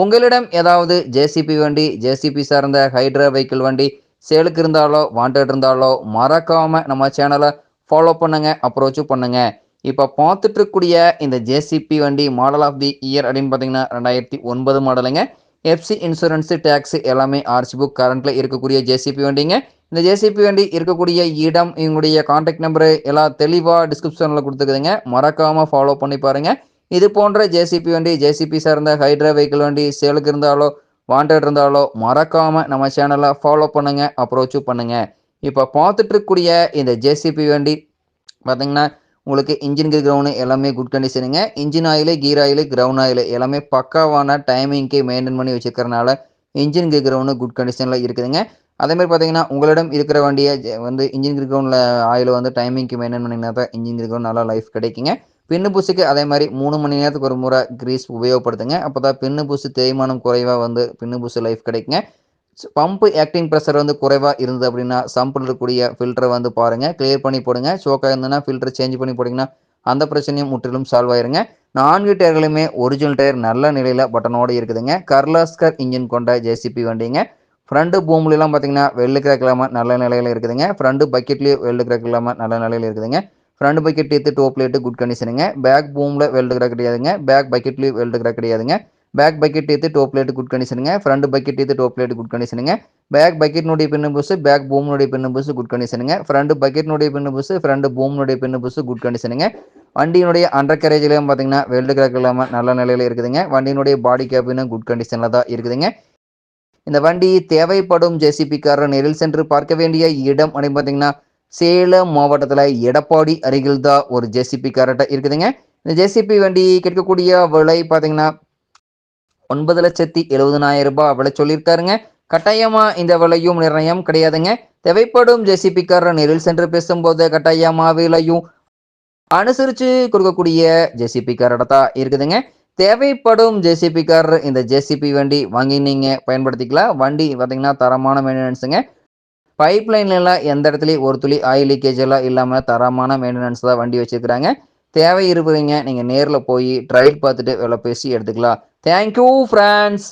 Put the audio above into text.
உங்களிடம் ஏதாவது ஜேசிபி வண்டி ஜேசிபி சார்ந்த ஹைட்ரா வெஹிக்கிள் வண்டி சேலுக்கு இருந்தாலோ வாண்டட் இருந்தாலோ மறக்காம நம்ம சேனலை ஃபாலோ பண்ணுங்க அப்ரோச்சும் பண்ணுங்க. இப்போ பார்த்துட்டு இருக்கக்கூடிய இந்த ஜேசிபி வண்டி மாடல் ஆஃப் தி இயர் அப்படின்னு பார்த்தீங்கன்னா ரெண்டாயிரத்தி ஒன்பது மாடலுங்க எஃப்சி இன்சூரன்ஸு டேக்ஸ் எல்லாமே ஆர்சி புக் கரண்ட்டில் இருக்கக்கூடிய ஜேசிபி வண்டிங்க. இந்த ஜேசிபி வண்டி இருக்கக்கூடிய இடம் இவங்களுடைய கான்டாக்ட் நம்பரு எல்லாம் தெளிவாக டிஸ்கிரிப்ஷனில் கொடுத்துக்குதுங்க. மறக்காமல் ஃபாலோ பண்ணி பாருங்கள் இது போன்ற ஜேசிபி வண்டி ஜேசிபி சார்ந்த ஹைட்ரா வெஹிக்கிள் வண்டி சேலுக்கு இருந்தாலோ வாண்டட் இருந்தாலோ மறக்காமல் நம்ம சேனலை ஃபாலோ பண்ணுங்கள் அப்ரோச்சும் பண்ணுங்கள் இப்போ பார்த்துட்டு இருக்கக்கூடிய இந்த ஜேசிபி வண்டி பார்த்தீங்கன்னா உங்களுக்கு இன்ஜின் கிரவுண்டு எல்லாமே good கண்டிஷனுங்க engine oil gear oil ground oil எல்லாமே பக்காவான டைமிங்க்கு மெயின்டைன் பண்ணி வச்சுருக்கறனால இன்ஜின் கிரவுண்டு குட் கண்டிஷனில் இருக்குதுங்க. அதேமாதிரி பார்த்தீங்கன்னா உங்களிடம் இருக்கிற வண்டியை வந்து இன்ஜின் கிரவுண்டில் ஆயில் வந்து டைமிங்க்கு மெயின்டைன் பண்ணிங்கன்னா தான் இன்ஜின் கிரவுண்ட் நல்லா லைஃப் கிடைக்குங்க. பின்னு பூசிக்கு அதே மாதிரி மூணு மணி நேரத்துக்கு ஒரு முறை கிரீஸ் உபயோகப்படுத்துங்க. அப்போ தான் பின்னு பூசி தேய்மானம் குறைவாக வந்து பின்னு பூசி லைஃப் கிடைக்குங்க. பம்பு ஆக்டிங் ப்ரெஷர் வந்து குறைவாக இருந்தது அப்படின்னா சம்பில் இருக்கக்கூடிய ஃபில்டரை வந்து பாருங்கள் கிளியர் பண்ணி போடுங்க. சோக்காக இருந்ததுன்னா ஃபில்டர் சேஞ்ச் பண்ணி போட்டிங்கன்னா அந்த பிரச்சனையும் முற்றிலும் சால்வ் ஆயிருங்க. நான்கு டயர்களுமே ஒரிஜினல் டயர் நல்ல நிலையில் பட்டனோடு இருக்குதுங்க. கர்லாஸ்கர் இன்ஜின் கொண்ட ஜேசிபி வண்டிங்க. ஃப்ரண்ட்டு பூம்லாம் பார்த்தீங்கன்னா வெள்ளு கிராக் இல்லாமல் நல்ல நிலையில் இருக்குதுங்க. ஃப்ரண்ட்டு பக்கெட்லேயும் வெள்ளு கிராக் இல்லாமல் நல்ல நிலையில் இருக்குதுங்க. ஃப்ரண்ட் பக்கெட் எடுத்து டோப் பிளேட்டு குட் கண்டிஷனுங்க பேக் பூமில் வெல்டு கிராக் கிடையாதுங்க. பேக் பக்கெட்லேயும் வெல்டு கிராக் கிடையாதுங்க. பேக் பக்கெட் எடுத்து டோப் பிளேட்டு குட் கண்டிஷனுங்க ஃப்ரண்ட் பக்கெட் எடுத்து டோப் பிளேட்டு குட் கண்டிஷனுங்க பேக் பக்கெட்னுடைய பின்னு புஸ் பேக் பூம்னுடைய பின்னு புஸ் குட் கண்டிஷனுங்க ஃப்ரண்ட் பக்கெட்னுடைய பின்னு புஸ் ஃப்ரண்ட் பூம்னுடைய பின்னு புஸ் குட் கண்டிஷனுங்க வண்டியினுடைய அண்டர் கேரேஜ்லையும் பார்த்தீங்கன்னா வெல்டு கிராக் இல்லாமல் நல்ல நிலையில் இருக்குதுங்க. வண்டியினுடைய பாடி கேபினும் குட் கண்டிஷனில் தான் இருக்குதுங்க. இந்த வண்டி தேவைப்படும் ஜேசிபிக்காரர் நேரில் சென்று பார்க்க வேண்டிய இடம் அப்படின்னு பார்த்தீங்கன்னா சேலம் மாவட்டத்தில் எடப்பாடி அருகில் தான் ஒரு ஜேசிபி கரெக்டாக இருக்குதுங்க. இந்த ஜேசிபி வண்டி கேட்கக்கூடிய விலை பார்த்தீங்கன்னா ஒன்பது லட்சத்தி எழுபதனாயிரம் ரூபாய் விலை சொல்லியிருக்காருங்க. கட்டாயமா இந்த விலையும் நிர்ணயம் கிடையாதுங்க. தேவைப்படும் ஜேசிபிக்காரர் நேரில் சென்று பேசும்போது கட்டாயமாக விலையும் அனுசரித்து கொடுக்கக்கூடிய ஜேசிபி காரட்டை தான் இருக்குதுங்க. தேவைப்படும் ஜேசிபிக்காரர் இந்த ஜேசிபி வண்டி வாங்கி நீங்கள் பயன்படுத்திக்கலாம். வண்டி பார்த்தீங்கன்னா தரமான மெயின்டெனன்ஸுங்க பைப் லைன்லாம் எந்த இடத்துலையும் ஒரு துளி ஆயில் லீக்கேஜ் எல்லாம் இல்லாமல் தரமான மெயின்டெனன்ஸ் தான் வண்டி வச்சுருக்கிறாங்க. தேவை இருப்பதுங்க நீங்கள் நேரில் போய் ட்ரைவ் பார்த்துட்டு வேலை பேசி எடுத்துக்கலாம். Thank you France